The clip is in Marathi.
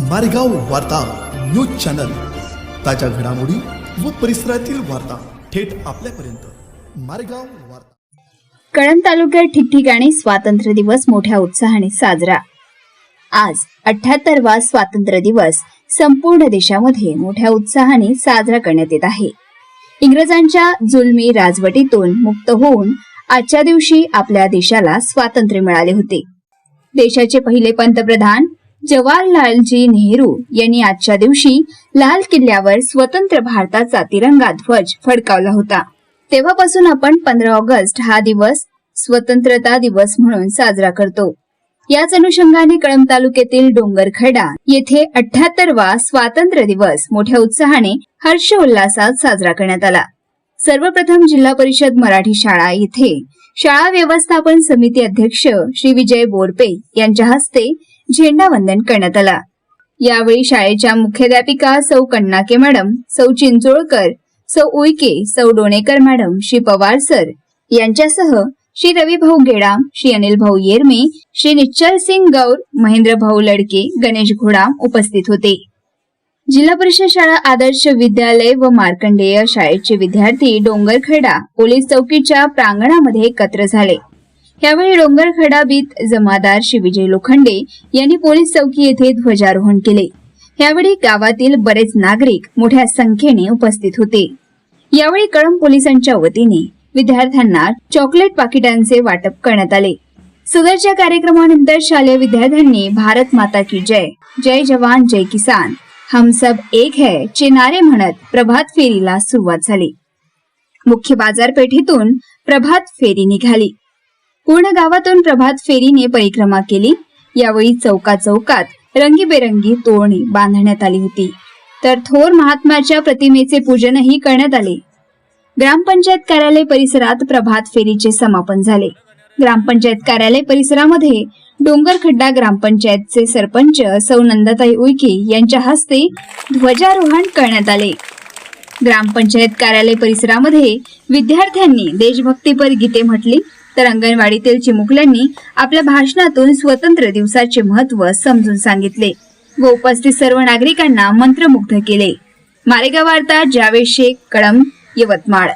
मारेगाव वार्ता न्यूज चॅनल. ताज्या घडामोडी व परिसरातील वार्ता थेट आपल्यापर्यंत. मारेगाव वार्ता. कळंब तालुक्यात ठिकठिकाणी स्वातंत्र्य दिवस मोठ्या उत्साहाने साजरा. आज अठ्याहत्तरवा स्वातंत्र्य दिवस संपूर्ण देशामध्ये मोठ्या उत्साहाने साजरा करण्यात येत आहे. इंग्रजांच्या जुलमी राजवटीतून मुक्त होऊन आजच्या दिवशी आपल्या देशाला स्वातंत्र्य मिळाले होते. देशाचे पहिले पंतप्रधान जवाहरलालजी नेहरू यांनी आजच्या दिवशी लाल किल्ल्यावर स्वतंत्र भारताचा तिरंगा ध्वज फडकावला होता. तेव्हापासून आपण पंधरा ऑगस्ट हा दिवस स्वतंत्रता दिवस म्हणून साजरा करतो. याच अनुषंगाने कळंब तालुक्यातील डोंगरखडा येथे अठ्याहत्तरवा स्वातंत्र्य दिवस मोठ्या उत्साहाने हर्षोल्लासात साजरा करण्यात आला. सर्वप्रथम जिल्हा परिषद मराठी शाळा येथे शाळा व्यवस्थापन समिती अध्यक्ष श्री विजय बोरपे यांच्या हस्ते झेंडावंदन करण्यात आला. यावेळी शाळेच्या मुख्याध्यापिका सौ कन्नाके मॅडम सौ चिंचोळकर सौ उईके सौ डोणेकर मॅडम श्री पवार सर यांच्यासह श्री रविभाऊ गेडाम श्री अनिल भाऊ येरमे श्री निश्चल सिंग गौर महेंद्र भाऊ लडके गणेश घोडाम उपस्थित होते. जिल्हा परिषद शाळा आदर्श विद्यालय व मार्कंडेय शाळेचे विद्यार्थी डोंगरखेडा पोलीस चौकीच्या प्रांगणामध्ये एकत्र झाले. यावेळी डोंगरखेडा बीत जमादार श्री विजय लोखंडे यांनी पोलीस चौकी येथे ध्वजारोहण केले. यावेळी गावातील बरेच नागरिक मोठ्या संख्येने उपस्थित होते. यावेळी कळंब पोलिसांच्या वतीने विद्यार्थ्यांना चॉकलेट पाकिटांचे वाटप करण्यात आले. सदरच्या कार्यक्रमानंतर शालेय विद्यार्थ्यांनी भारत माता की जय जय जवान जय किसान. हम सब एक है चिनारे म्हणत प्रभात फेरीला सुरुवात झाली. मुख्य बाजारपेठेतून प्रभात फेरी निघाली. पूर्ण गावातून प्रभात फेरीने परिक्रमा केली. यावेळी चौका चौकात रंगीबेरंगी तोरणी बांधण्यात आली होती. तर थोर महात्म्याच्या प्रतिमेचे पूजनही करण्यात आले. ग्रामपंचायत कार्यालय परिसरात प्रभात फेरीचे समापन झाले. ग्रामपंचायत कार्यालय परिसरामध्ये डोंगरखड्डा ग्रामपंचायतचे सरपंच सौ नंदाताई उईके यांच्या हस्ते ध्वजारोहण करण्यात आले. ग्रामपंचायत कार्यालय परिसरामध्ये विद्यार्थ्यांनी देशभक्तीपर गीते म्हटली तर अंगणवाडीतील चिमुकल्यांनी आपल्या भाषणातून स्वतंत्र दिवसाचे महत्त्व समजून सांगितले. व उपस्थित सर्व नागरिकांना मंत्रमुग्ध केले. मारेगाव वार्ता जावेद शेख कळंब यवतमाळ.